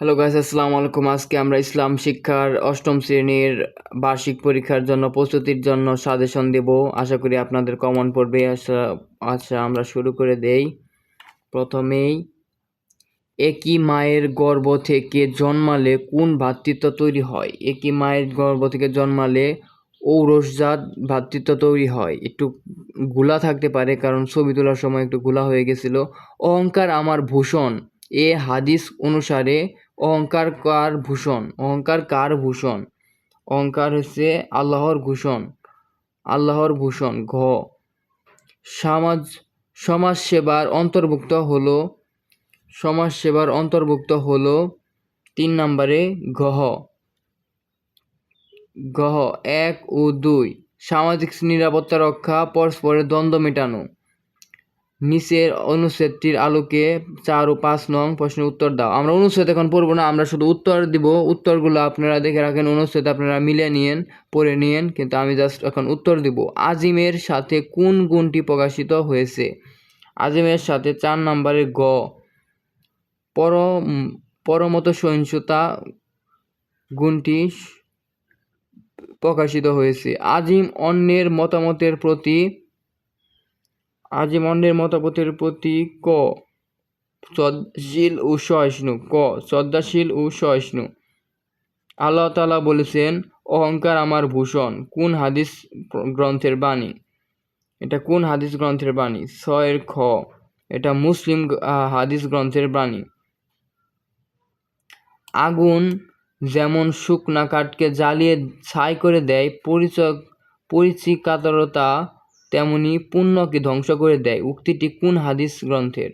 Hello guys আসসালামু আলাইকুম। আজকে আমরা ইসলাম শিক্ষার অষ্টম শ্রেণির বার্ষিক পরীক্ষার জন্য, প্রস্তুতির জন্য সাজেশন দেব। আশা করি আপনাদের কমন পড়বে। আচ্ছা আচ্ছা আমরা শুরু করে দেই। প্রথমেই, একই মায়ের গর্ভ থেকে জন্মালে কোন ভ্রাতৃত্ব তৈরি হয়? একই মায়ের গর্ভ থেকে জন্মালে ঔরসজাত ভ্রাতৃত্ব তৈরি হয়। একটু গুলা থাকতে পারে, কারণ ছবি তোলার সময় একটু গুলা হয়ে গেছিল। অহংকার আমার ভূষণ। এ হাদিস অনুসারে অহংকার কার ভূষণ? অহংকার কার ভূষণ? অহংকার হচ্ছে আল্লাহর ভূষণ। আল্লাহর ভূষণ, ঘ। সমাজ সমাজ সেবার অন্তর্ভুক্ত হলো সমাজ সেবার অন্তর্ভুক্ত হলো তিন নম্বরে গহ গহ এক ও দুই। সামাজিক নিরাপত্তা রক্ষা, পরস্পরের দ্বন্দ্ব মেটানো। নিচের অনুচ্ছেদটির আলোকে চার ও পাঁচ নং প্রশ্নের উত্তর দাও। আমরা অনুচ্ছেদ এখন পড়ব না, আমরা শুধু উত্তর দিব। উত্তরগুলো আপনারা দেখে রাখেন, অনুচ্ছেদ আপনারা মিলে নিয়েন, পড়ে নিয়েন, কিন্তু আমি জাস্ট এখন উত্তর দিব। আজিমের সাথে কোন গুণটি প্রকাশিত হয়েছে? আজিমের সাথে চার নম্বরে গ। পর পরমত সহিংসতা গুণটি প্রকাশিত হয়েছে। আজিম অন্যের মতামতের প্রতি আজিম অন্যের মতামতের প্রতি ক শ্রদ্ধাশীল ও সহিষ্ণু। ক শ্রদ্ধাশীল ও সহিষ্ণু। আল্লাহ তালা বলেছেন, অহংকার আমার ভূষণ। কোন হাদিস গ্রন্থের বাণী? এটা কোন হাদিস গ্রন্থের বাণী? ছয়ের খ। এটা মুসলিম হাদিস গ্রন্থের বাণী। আগুন যেমন শুকনা কাঠকে জ্বালিয়ে ছাই করে দেয়, পরিচয়, পরিচিকাতরতা তেমনি পুণ্যকে ধ্বংস করে দেয়। উক্তিটি কোন হাদিস গ্রন্থের?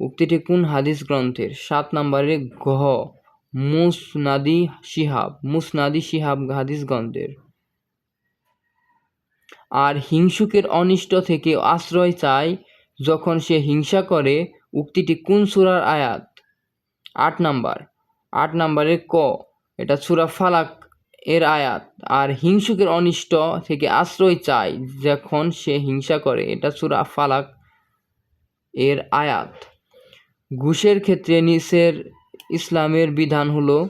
উক্তিটি কোন হাদিস গ্রন্থের? সাত নম্বরে গহ মুসনাদি শিহাব মুসনাদি শিহাব হাদিস গ্রন্থের। আর হিংসুকের অনিষ্ট থেকে আশ্রয় চায় যখন সে হিংসা করে, উক্তিটি কোন সূরার আয়াত? আট নাম্বার। আট নাম্বারে ক, এটা সূরা ফালাক এর আয়াত। আর হিংসুকের অনিষ্ট থেকে আশ্রয় চায় যখন সে হিংসা করে। এটা সূরা ফালাক এর আয়াত। ঘুষের ক্ষেত্রে নিচের ইসলামের বিধান হলো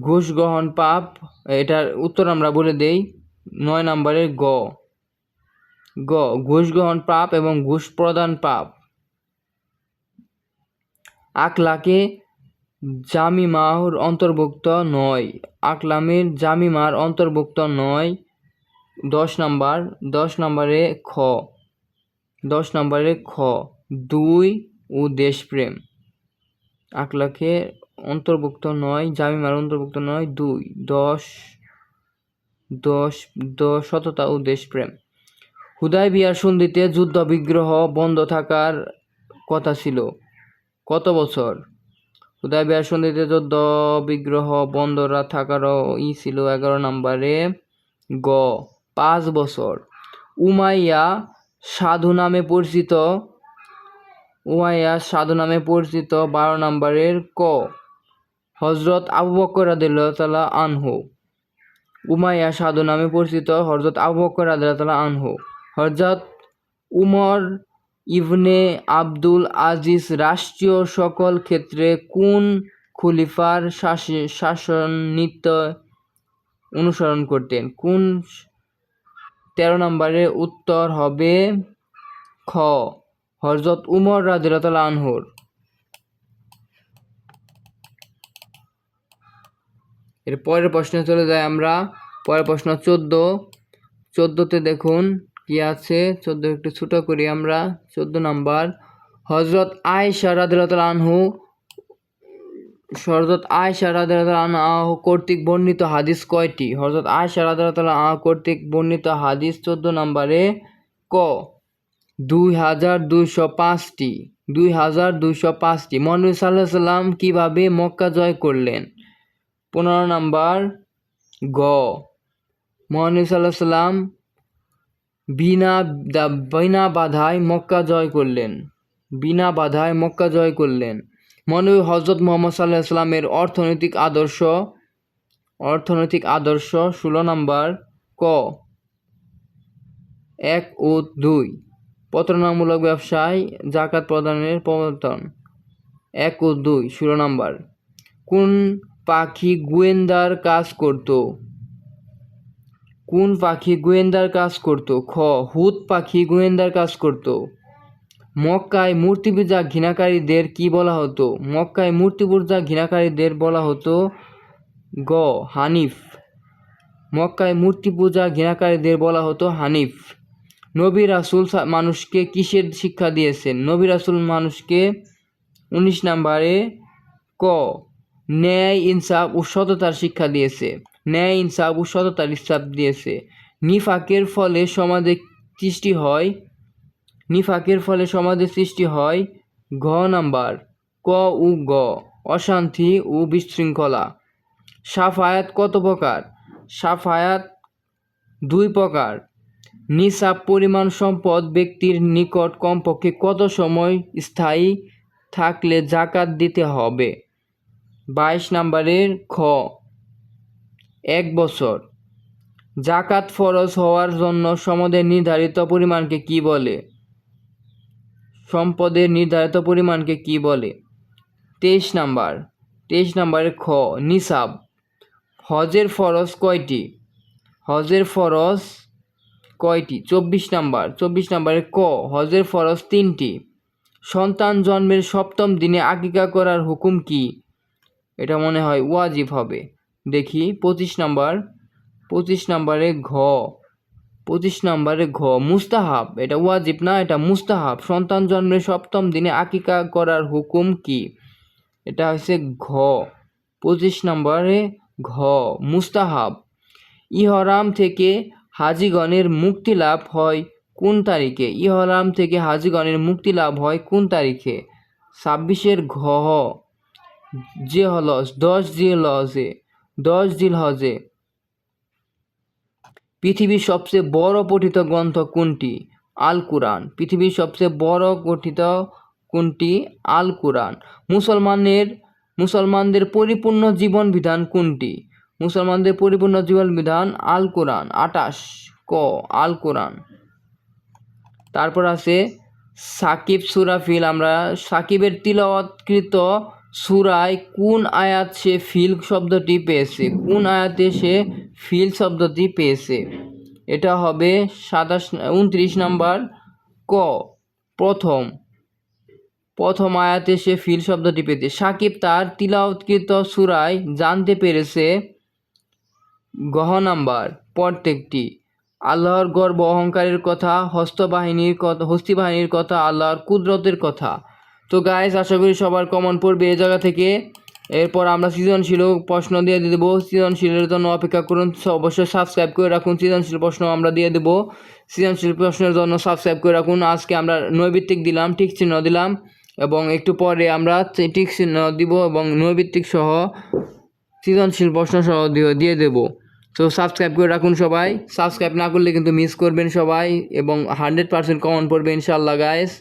ঘুষ গ্রহণ পাপ। এটার উত্তর আমরা বলে দেই নয় নম্বরের গ। গ, ঘুষ গ্রহণ পাপ এবং ঘুষ প্রদান পাপ। আকলাকে জামিমার অন্তর্ভুক্ত নয়। আকলামের জামিমার অন্তর্ভুক্ত নয়। দশ নাম্বার, দশ নম্বরে খ। দশ নম্বরে খ। দুই ও দেশপ্রেম। আকলাকে অন্তর্ভুক্ত নয়, জামিমার অন্তর্ভুক্ত নয়, দুই। দশ দশ দশ, সততা ও দেশপ্রেম। হুদায় বিয়ার সন্ধিতে যুদ্ধ বিগ্রহ বন্ধ থাকার কথা ছিল। কত বছর? হুদাই বিয়ার সন্ধিতে যুদ্ধ, বিগ্রহ বন্ধ রা- থাকারও ই ছিল এগারো নম্বরে গ। পাঁচ বছর। উমাইয়া সাধু নামে পরিচিত। উমাইয়া সাধু নামে পরিচিত বারো নম্বরের ক। হজরত আবু বকর রাদিল্লাহ তালা আনহু। উমাইয়া সাধু নামে পরিচিত হজরত আবু বকর রাদিল্লাহ আনহু। হজরত উমর ইবনে আব্দুল আজিজ রাষ্ট্রীয় সকল ক্ষেত্রে কোন খলিফার শাসে- শাসন নীতি অনুসরণ করতেন? কোন তেরো নম্বরে উত্তর হবে খ হজরত উমর রাদিল্লাহ আনহুর। এর পরের প্রশ্নে চলে যাই আমরা। পরের প্রশ্ন চোদ্দ। চোদ্দোতে দেখুন। কি আছে? চোদ্দ, একটু ছোটো করি আমরা। চোদ্দ নাম্বার। হজরত আয়সা রাদিল্লাহ আনহু হজরত আয়সা রাদিল্লাহ আনহু কর্তৃক বর্ণিত হাদিস কয়টি? হজরত আয়সা রাদিল্লাহ আনহু কর্তৃক বর্ণিত হাদিস চোদ্দ নম্বরে ক। দুই হাজার দুইশো পাঁচটি। দুই হাজার দুইশো পাঁচটি। মহানবী সাল্লাহ সাল্লাম কীভাবে মক্কা জয় করলেন? পনেরো নাম্বার গ। মহানবী সাল্লাহ সাল্লাম বিনা বিনা বাধায় মক্কা জয় করলেন। বিনা বাধায় মক্কা জয় করলেন। মহানবী হজরত মোহাম্মদ সাল্লাহ সাল্লামের অর্থনৈতিক আদর্শ অর্থনৈতিক আদর্শ ষোলো নাম্বার ক। এক ও দুই। প্রতারণামূলক ব্যবসায় জাকাত প্রদানের প্রবর্তন এক ও দুই, ষোলো নাম্বার। কোন পাখি গোয়েন্দার কাজ করত? কোন পাখি গোয়েন্দার কাজ করত? খ, হুত পাখি গোয়েন্দার কাজ করত। মক্কায় মূর্তি পূজা ঘৃণাকারীদের কি বলা হতো? মক্কায় মূর্তি পূজা ঘৃণাকারীদের বলা হতো গ, হানিফ। মক্কায় মূর্তি পূজা ঘৃণাকারীদের বলা হতো হানিফ। নবী রাসুল মানুষকে কিসের শিক্ষা দিয়েছেন? নবী রাসুল মানুষকে উনিশ নাম্বারে ক ন্যায়, ইনসাফ ও সততার শিক্ষা দিয়েছে। ন্যায়, ইনসাফ ও সততার ইনসাফ দিয়েছে। নিফাকের ফলে সমাজে সৃষ্টি হয় নিফাকের ফলে সমাজে সৃষ্টি হয় ঘ নাম্বার, ক ও গ, অশান্তি ও বিশৃঙ্খলা। সাফায়াত কত প্রকার? সাফায়াত দুই প্রকার। নিসাব পরিমাণ সম্পদ ব্যক্তির নিকট কমপক্ষে কত সময় স্থায়ী থাকলে জাকাত দিতে হবে? বাইশ নম্বরের খ। এক বছর। জাকাত ফরজ হওয়ার জন্য সমাজের নির্ধারিত পরিমাণকে কি বলে? সম্পদের নির্ধারিত পরিমাণকে কি বলে? তেইশ নাম্বার। তেইশ নাম্বারে খ, নিসাব। হজের ফরজ কয়টি? হজের ফরজ কয়টি? চব্বিশ নাম্বার। চব্বিশ নাম্বারে ক, হজের ফরজ তিনটি। সন্তান জন্মের সপ্তম দিনে আকিকা করার হুকুম কি? এটা মনে হয় ওয়াজিব হবে। দেখি, পঁচিশ নাম্বার, পঁচিশ নাম্বারে ঘ, পঁচিশ নম্বরে ঘ, মুস্তাহাব, এটা ওয়াজিব না, এটা মুস্তাহাব। সন্তান জন্মের সপ্তম দিনে আকিকা করার হুকুম কি? এটা হচ্ছে ঘ, পঁচিশ নম্বরে ঘ, মুস্তাহাব। ইহরাম থেকে হাজিগণের মুক্তি লাভ হয় কোন তারিখে? ইহরাম থেকে হাজিগণের মুক্তি লাভ হয় কোন তারিখে? ছাব্বিশের ঘ যে হল, দশ জিল হজে, দশ জিল হজে। পৃথিবীর সবচেয়ে বড় পঠিত গ্রন্থ কোনটি? আল কুরআন। পৃথিবীর সবচেয়ে বড় পঠিত কোনটি? আল কুরআন। মুসলমানের, মুসলমানদের পরিপূর্ণ জীবন বিধান কোনটি? মুসলমানদের পরিপূর্ণ জীবন বিধান আল কোরআন। আটাশ ক, আল কোরআন। তারপর আছে সাকিব সুরাফিল আমরা সাকিবের তিলাওয়াতকৃত সুরায় কোন আয়াত সে ফিল শব্দটি পেয়েছে? কোন আয়াতে সে ফিল শব্দটি পেয়েছে? এটা হবে সাতাশ, উনত্রিশ নাম্বার ক। প্রথম প্রথম আয়াতে সে ফিল শব্দটি পেয়েছে। সাকিব তার তিলাওয়াতকৃত সুরায় জানতে পেরেছে গহ নাম্বার, প্রত্যেকটি। আল্লাহর গর্ব, অহংকারের কথা, হস্তবাহিনীর কথা হস্তি বাহিনীর কথা, আল্লাহর কুদরতের কথা। তো গাইস আশা করি সবার কমন পড়বে এই জায়গা থেকে এরপর আমরা সৃজনশীল প্রশ্ন দিয়ে দিয়ে দেবো। সৃজনশীলের জন্য অপেক্ষা করুন অবশ্যই সাবস্ক্রাইব করে রাখুন। সৃজনশীল প্রশ্ন আমরা দিয়ে দেবো। সৃজনশীল প্রশ্নের জন্য সাবস্ক্রাইব করে রাখুন। আজকে আমরা নৈভিত্তিক দিলাম, ঠিক চিহ্ন দিলাম এবং একটু পরে আমরা ঠিক চিহ্ন দিব এবং নৈভিত্তিক সহ সৃজনশীল প্রশ্ন সহ দিয়ে দেবো। তো সাবস্ক্রাইব করে রাখুন সবাই। সাবস্ক্রাইব না করলে কিন্তু মিস করবেন সবাই এবং হান্ড্রেড পার্সেন্ট কমন পড়বে ইনশাল্লাহ গাইস